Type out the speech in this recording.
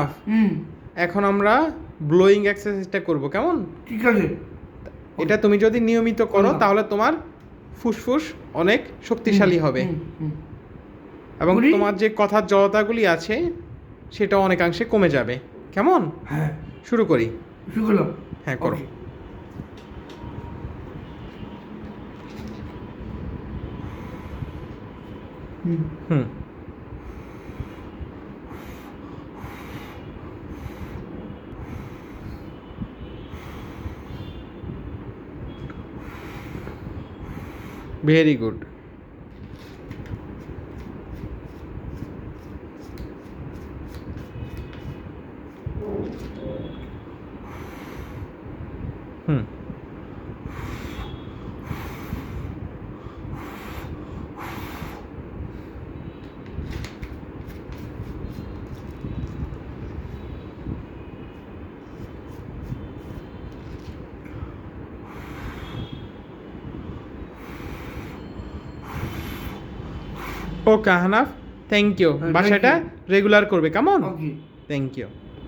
হুম। এখন আমরা ব্লোয়িং এক্সারসাইজটা করব কেমন? ঠিক আছে। এটা তুমি যদি নিয়মিত করো তাহলে তোমার ফুসফুস অনেক শক্তিশালী হবে। এবং তোমার যে কথার জড়তাগুলি আছে সেটা অনেকাংশে কমে যাবে। কেমন? হ্যাঁ। শুরু করি। শুরু করলাম। হ্যাঁ করো. হুম। Very good hmm Okay Hanaf thank you বাসাটা রেগুলার করবে কেমন? Thank you